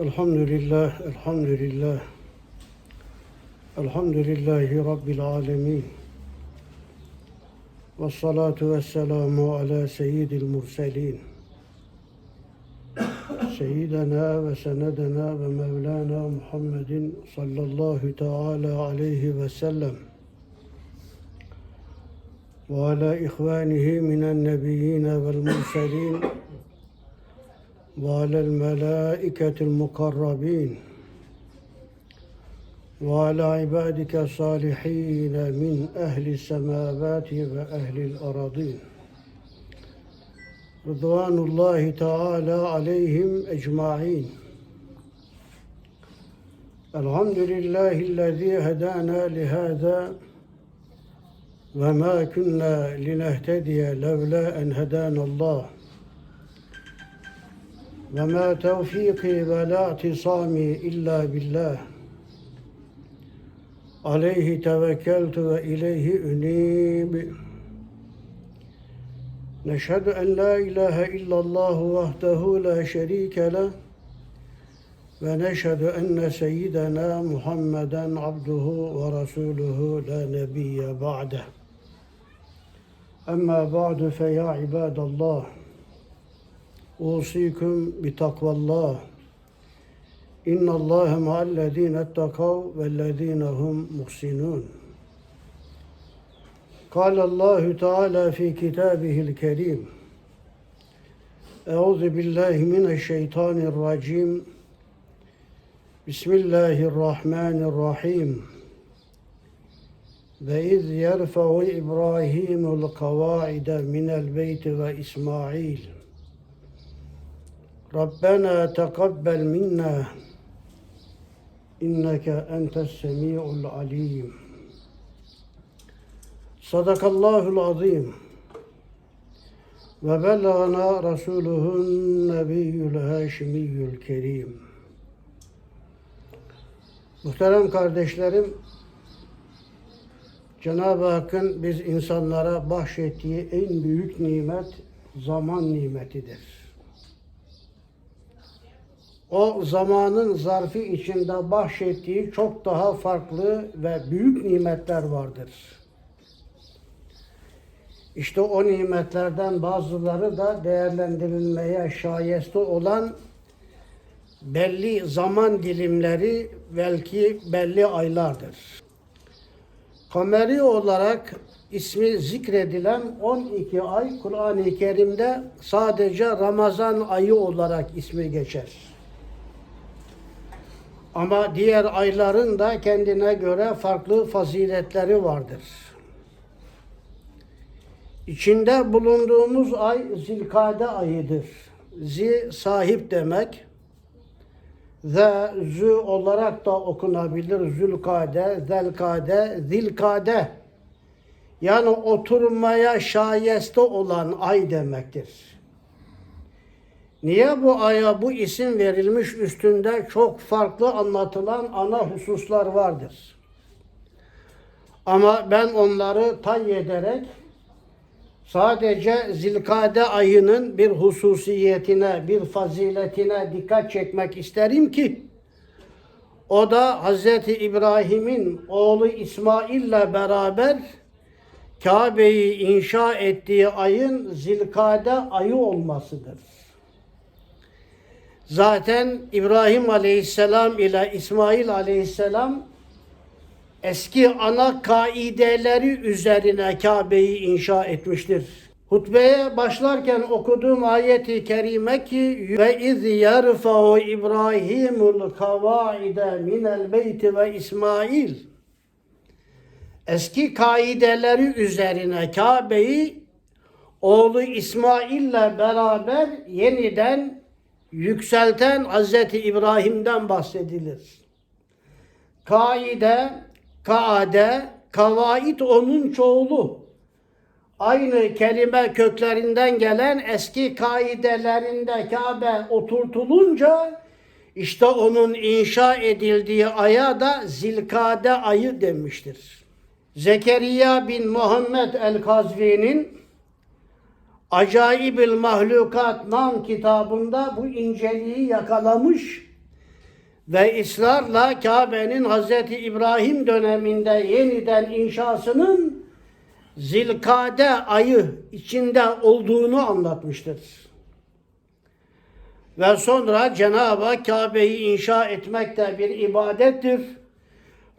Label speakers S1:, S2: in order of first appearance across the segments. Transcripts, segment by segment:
S1: الحمد لله الحمد لله. الحمد لله رب العالمين. والصلاة والسلام على سيد المرسلين. سيدنا وسندنا ومولانا محمد صلى الله تعالى عليه وسلم. وعلى إخوانه من النبيين والمرسلين. وعلى الملائكة المقربين وعلى عبادك الصالحين من أهل السماوات وأهل الأراضين. رضوان الله تعالى عليهم أجمعين. الحمد لله الذي هدانا لهذا وما كنا لنهتدي لولا أن هدانا الله. وما توفيقي ولا اعتصامي إلا بالله عليه توكلت وإليه أنيب نشهد أن لا إله إلا الله وحده لا شريك له ونشهد أن سيدنا محمدا عبده ورسوله لا نبي بعده أما بعد فيا عباد الله أوصيكم بتقوى الله إن الله مع الذين اتقوا والذين هم محسنون قال الله تعالى في كتابه الكريم أعوذ بالله من الشيطان الرجيم بسم الله الرحمن الرحيم وإذ يرفع إبراهيم القواعد من البيت وإسماعيل Rabbena teqabbel minna inneke entes semi'ul alim. Sadakallahul azim. Ve bellana rasuluhun nebiyyül haşimiyyül kerim. Muhterem kardeşlerim, Cenab-ı Hakk'ın biz insanlara bahşettiği en büyük nimet zaman nimetidir o zamanın zarfı içinde bahşettiği çok daha farklı ve büyük nimetler vardır. İşte o nimetlerden bazıları da değerlendirilmeye şayeste olan belli zaman dilimleri belki belli aylardır. Kameri olarak ismi zikredilen 12 ay Kur'an-ı Kerim'de sadece Ramazan ayı olarak ismi geçer. Ama diğer ayların da kendine göre farklı faziletleri vardır. İçinde bulunduğumuz ay Zilkade ayıdır. Zi sahip demek. Ze zü olarak da okunabilir. Zülkade, zelkade, zilkade. Yani oturmaya şayeste olan ay demektir. Niye bu aya bu isim verilmiş üstünde çok farklı anlatılan ana hususlar vardır. Ama ben onları tay ederek sadece Zilkade ayının bir hususiyetine, bir faziletine dikkat çekmek isterim ki o da Hz. İbrahim'in oğlu İsmail ile beraber Kabe'yi inşa ettiği ayın Zilkade ayı olmasıdır. Zaten İbrahim Aleyhisselam ile İsmail Aleyhisselam eski ana kaideleri üzerine Kabe'yi inşa etmiştir. Hutbeye başlarken okuduğum ayeti kerime ki ve iz yerfa'u İbrahimul kavaide minel beyti ve İsmail eski kaideleri üzerine Kabe'yi oğlu İsmail ile beraber yeniden yükselten Hazreti İbrahim'den bahsedilir. Kaide, kaade, kavait onun çoğulu. Aynı kelime köklerinden gelen eski kaidelerinde Kabe oturtulunca işte onun inşa edildiği aya da Zilkade ayı demiştir. Zekeriya bin Muhammed el-Kazvi'nin Acaibil Mahlukat Nam kitabında bu inceliği yakalamış ve ısrarla Kabe'nin Hazreti İbrahim döneminde yeniden inşasının Zilkade ayı içinde olduğunu anlatmıştır. Ve sonra Cenab-ı Hak Kabe'yi inşa etmek de bir ibadettir.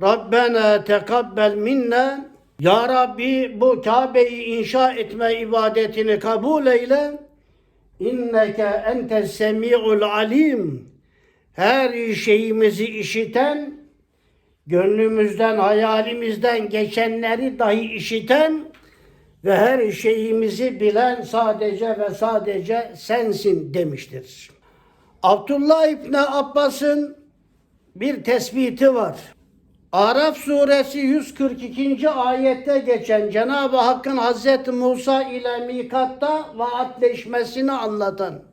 S1: Rabbena tekabbel minna Ya Rabbi bu Kabe'yi inşa etme ibadetini kabul eyle. İnneke entes semi'ul alim. Her şeyimizi işiten, gönlümüzden, hayalimizden geçenleri dahi işiten ve her şeyimizi bilen sadece ve sadece sensin demiştir. Abdullah İbni Abbas'ın bir tespiti var. Araf suresi 142. ayette geçen Cenab-ı Hakk'ın Hazreti Musa ile mikatta vaatleşmesini anlatan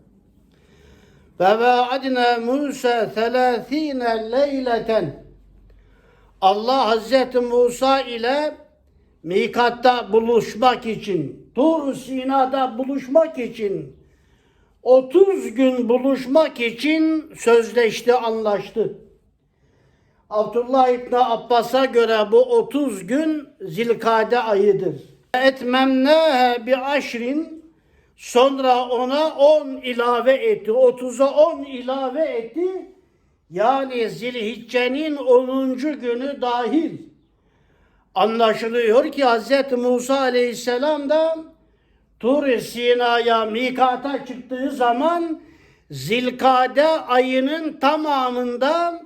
S1: ve vaadna Musa 30 leyleten Allah Hazreti Musa ile mikatta buluşmak için, Tur Sina'da buluşmak için 30 gün buluşmak için sözleşti, anlaştı. Abdullah İbni Abbas'a göre bu 30 gün Zilkade ayıdır. Etmemnehe bi aşrin sonra ona 10 ilave etti. 30'a 10 ilave etti. Yani Zilhicce'nin 10. günü dahil. Anlaşılıyor ki Hz. Musa Aleyhisselam da Tur Sina'ya mikata çıktığı zaman Zilkade ayının tamamında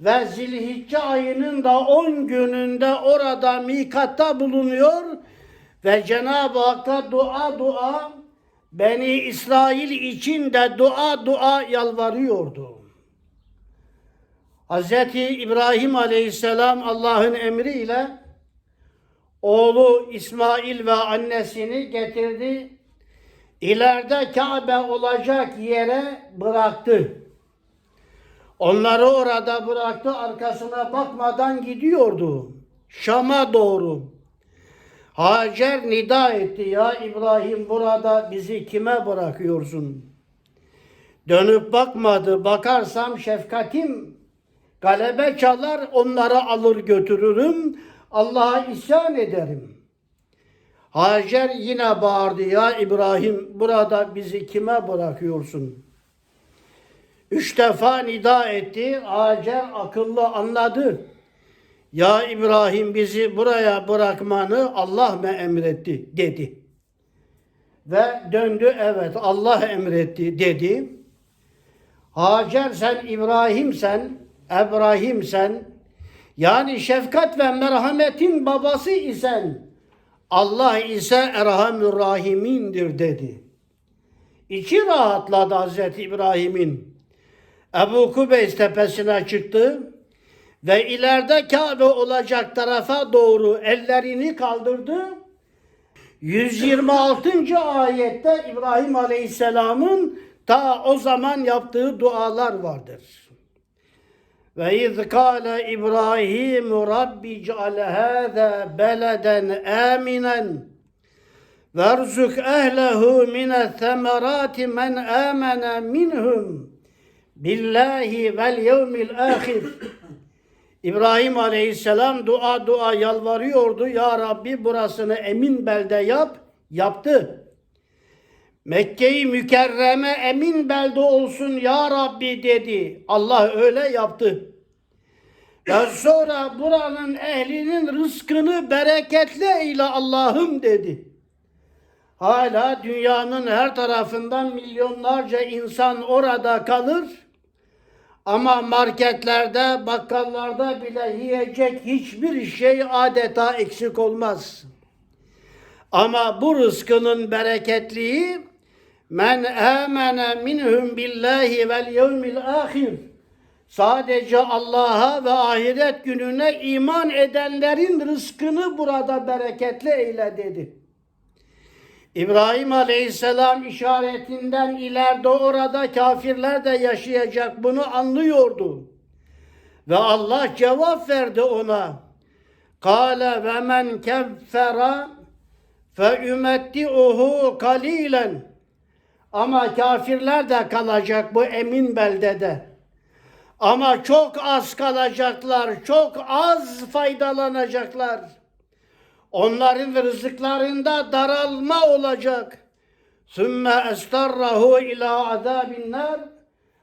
S1: ve Zilhicce ayının da 10 gününde orada mikatta bulunuyor ve Cenab-ı Hakk'a dua dua Beni İsrail için de dua dua yalvarıyordu. Hz. İbrahim Aleyhisselam Allah'ın emriyle oğlu İsmail ve annesini getirdi. İleride Kabe olacak yere bıraktı. Onları orada bıraktı, arkasına bakmadan gidiyordu. Şam'a doğru. Hacer nida etti. Ya İbrahim burada bizi kime bırakıyorsun? Dönüp bakmadı. Bakarsam şefkatim galebe çalar, onları alır götürürüm. Allah'a isyan ederim. Hacer yine bağırdı. Ya İbrahim burada bizi kime bırakıyorsun? Üç defa nida etti. Hacer akıllı anladı. Ya İbrahim bizi buraya bırakmanı Allah mı emretti dedi. Ve döndü evet Allah emretti dedi. Hacer sen İbrahim sen, İbrahim sen, yani şefkat ve merhametin babası isen Allah ise Erhamür Rahimindir dedi. İçi rahatladı Hazreti İbrahim'in. Ebu Kubeys tepesine çıktı ve ileride Kabe olacak tarafa doğru ellerini kaldırdı. 126. ayette İbrahim Aleyhisselam'ın ta o zaman yaptığı dualar vardır. Ve iz kâle İbrahim Rabbi ceal hâzâ beleden âminen verzuk ehlehu mine semerâti men âmene minhum billahi vel yevmil âhir İbrahim Aleyhisselam dua dua yalvarıyordu. Ya Rabbi burasını emin belde yap. Yaptı. Mekke'yi mükerreme emin belde olsun ya Rabbi dedi. Allah öyle yaptı. Ve sonra buranın ehlinin rızkını bereketle eyle Allah'ım dedi. Hala dünyanın her tarafından milyonlarca insan orada kalır. Ama marketlerde, bakkallarda bile yiyecek hiçbir şey adeta eksik olmaz. Ama bu rızkının bereketliği men amene minhum billahi vel yevmil ahir sadece Allah'a ve ahiret gününe iman edenlerin rızkını burada bereketli eyle dedi. İbrahim Aleyhisselam işaretinden ileride orada kafirler de yaşayacak bunu anlıyordu. Ve Allah cevap verdi ona. Kale ve men keffera fe ümetti'uhu kalilen. Ama kafirler de kalacak bu emin beldede. Ama çok az kalacaklar, çok az faydalanacaklar. Onların rızıklarında daralma olacak. Sümme estarrahu ila azabin nar.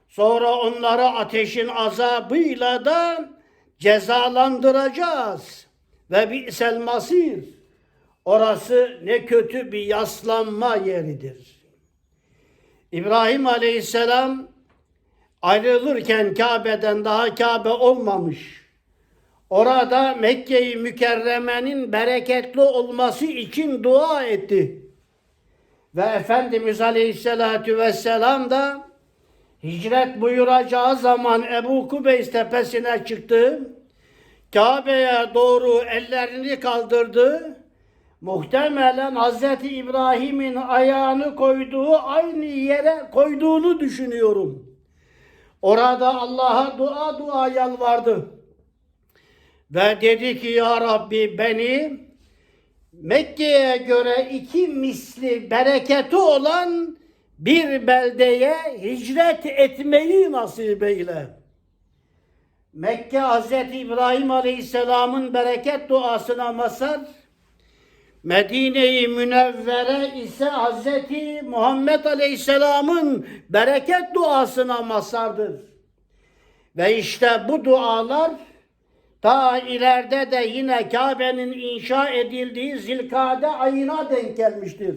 S1: Sonra onları ateşin azabıyla da cezalandıracağız. Ve bi'sel masir. Orası ne kötü bir yaslanma yeridir. İbrahim Aleyhisselam ayrılırken Kabe'den daha Kabe olmamış. Orada Mekke-i Mükerreme'nin bereketli olması için dua etti. Ve Efendimiz Aleyhisselatü Vesselam da hicret buyuracağı zaman Ebu Kubeys tepesine çıktı. Kabe'ye doğru ellerini kaldırdı. Muhtemelen Hazreti İbrahim'in ayağını koyduğu aynı yere koyduğunu düşünüyorum. Orada Allah'a dua dua yalvardı. Ve dedi ki ya Rabbi beni Mekke'ye göre iki misli bereketi olan bir beldeye hicret etmeyi nasip eyle. Mekke Hazreti İbrahim Aleyhisselam'ın bereket duasına mazhar, Medine-i Münevvere ise Hazreti Muhammed Aleyhisselam'ın bereket duasına mazhardır. Ve işte bu dualar ta ileride de yine Kabe'nin inşa edildiği Zilkade ayına denk gelmiştir.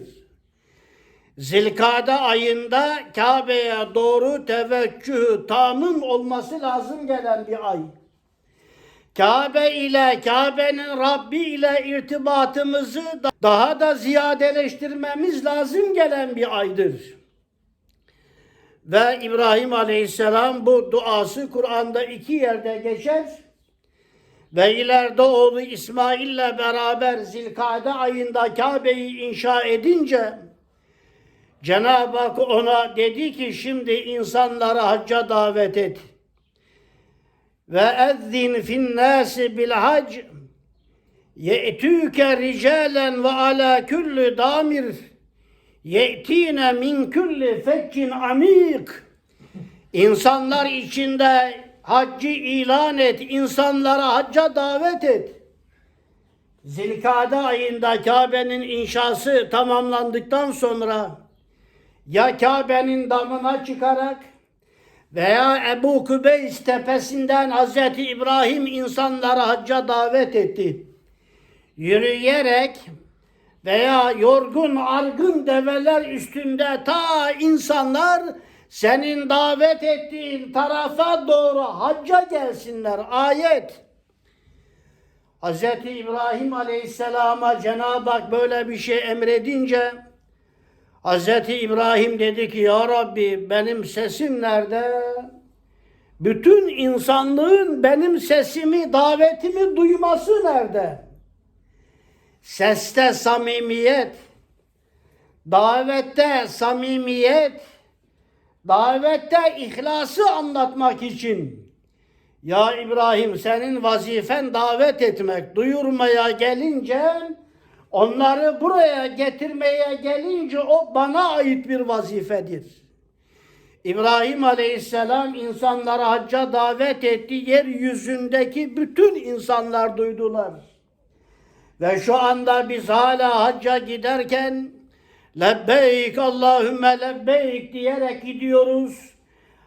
S1: Zilkade ayında Kabe'ye doğru teveccühü tamın olması lazım gelen bir ay. Kabe ile Kabe'nin Rabbi ile irtibatımızı da- daha da ziyadeleştirmemiz lazım gelen bir aydır. Ve İbrahim Aleyhisselam bu duası Kur'an'da iki yerde geçer. Ve ileride oğlu İsmail ile beraber Zilkade ayında Kabe'yi inşa edince Cenab-ı Hak ona dedi ki şimdi insanları hacca davet et. Ve ezzin fin nasi bil hac ye'tüke ricalen ve ala kulli damir ye'tine min kulli feccin amik İnsanlar içinde haccı ilan et, insanlara hacca davet et. Zilkade ayında Kabe'nin inşası tamamlandıktan sonra ya Kabe'nin damına çıkarak veya Ebu Kübeys tepesinden Hazreti İbrahim insanları hacca davet etti. Yürüyerek veya yorgun argın develer üstünde ta insanlar senin davet ettiğin tarafa doğru hacca gelsinler. Ayet. Hz. İbrahim Aleyhisselam'a Cenab-ı Hak böyle bir şey emredince Hz. İbrahim dedi ki Ya Rabbi benim sesim nerede? Bütün insanlığın benim sesimi, davetimi duyması nerede? Seste samimiyet, davette samimiyet, davette ihlası anlatmak için ya İbrahim senin vazifen davet etmek, duyurmaya gelince onları buraya getirmeye gelince o bana ait bir vazifedir. İbrahim Aleyhisselam insanları hacca davet etti. Yeryüzündeki bütün insanlar duydular. Ve şu anda biz hala hacca giderken lebbeyk Allahümme lebbeyk diyerek gidiyoruz.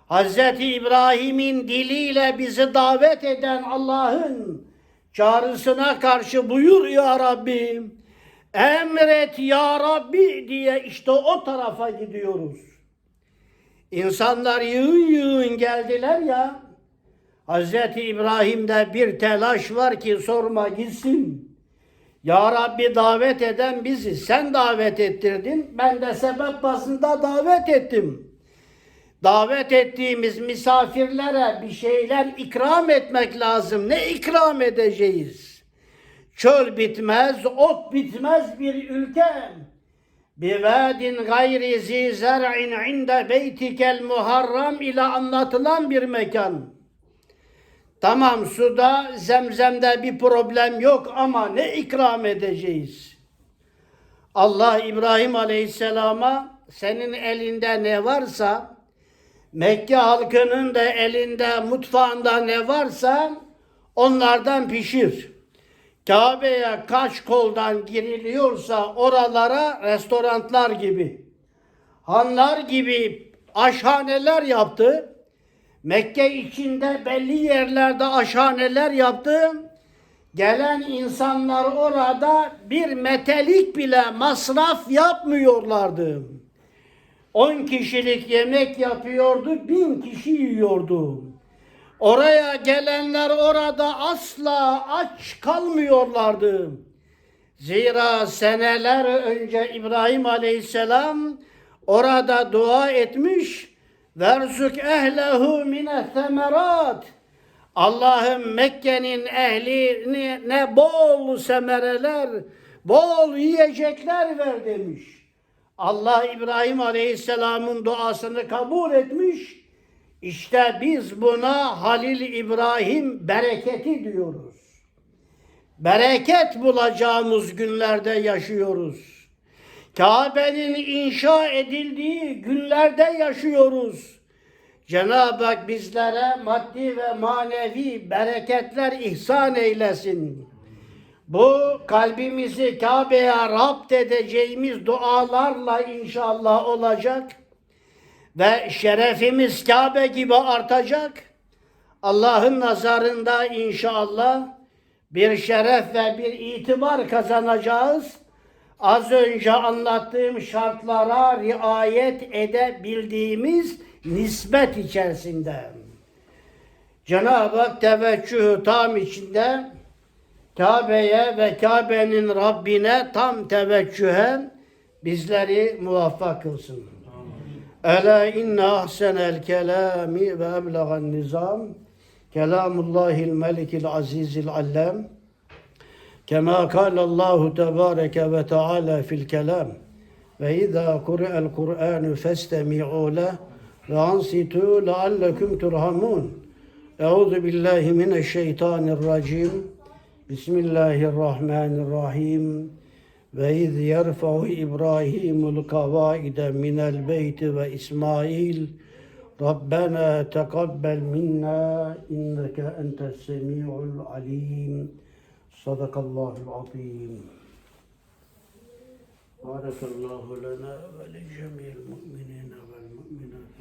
S1: Hazreti İbrahim'in diliyle bizi davet eden Allah'ın çağrısına karşı buyur ya Rabbi, emret ya Rabbi diye işte o tarafa gidiyoruz. İnsanlar yığın yığın geldiler ya, Hazreti İbrahim'de bir telaş var ki sorma gitsin. Ya Rabbi davet eden bizi sen davet ettirdin. Ben de sebep basında davet ettim. Davet ettiğimiz misafirlere bir şeyler ikram etmek lazım. Ne ikram edeceğiz? Çöl bitmez, ot bitmez bir ülke. Bivadin gayri zi zer'in inde beytikel muharram ile anlatılan bir mekan. Tamam suda zemzemde bir problem yok ama ne ikram edeceğiz? Allah İbrahim Aleyhisselam'a senin elinde ne varsa Mekke halkının da elinde mutfağında ne varsa onlardan pişir. Kabe'ye kaç koldan giriliyorsa oralara restoranlar gibi, hanlar gibi aşhaneler yaptı. Mekke içinde belli yerlerde aşhaneler yaptı. Gelen insanlar orada bir metelik bile masraf yapmıyorlardı. 10 kişilik yemek yapıyordu, bin kişi yiyordu. Oraya gelenler orada asla aç kalmıyorlardı. Zira seneler önce İbrahim Aleyhisselam orada dua etmiş. Verzuk ehlehu mine semerat. Allah'ım Mekke'nin ehline bol semereler, bol yiyecekler ver demiş. Allah İbrahim Aleyhisselam'ın duasını kabul etmiş. İşte biz buna Halil İbrahim bereketi diyoruz. Bereket bulacağımız günlerde yaşıyoruz. Kabe'nin inşa edildiği günlerde yaşıyoruz. Cenab-ı Hak bizlere maddi ve manevi bereketler ihsan eylesin. Bu kalbimizi Kabe'ye rapt edeceğimiz dualarla inşallah olacak ve şerefimiz Kabe gibi artacak. Allah'ın nazarında inşallah bir şeref ve bir itibar kazanacağız. Az önce anlattığım şartlara riayet edebildiğimiz nispet içerisinde. Cenab-ı Hak teveccühü tam içinde Kabe'ye ve Kabe'nin Rabbine tam teveccühe bizleri muvaffak kılsın. Ela inne ahsenel kelami ve eblegan nizam kelamullahil melikil azizil allem Kema kâlallahu tebâreke ve teâlâ fil kelâm. Ve izâ kure'el Kur'ânu festemi'û leh ve ansitû leallekum turhamûn. Euzu billahi mineşşeytanirracim. Bismillahirrahmanirrahim. Ve iz yerfa'u İbrahimul kavaide minel beyti ve İsmail. Rabbena tekabbel minna inneke entes semi'ul alim. صدق الله العظيم. بارك الله لنا ولجميع المؤمنين والمؤمنات.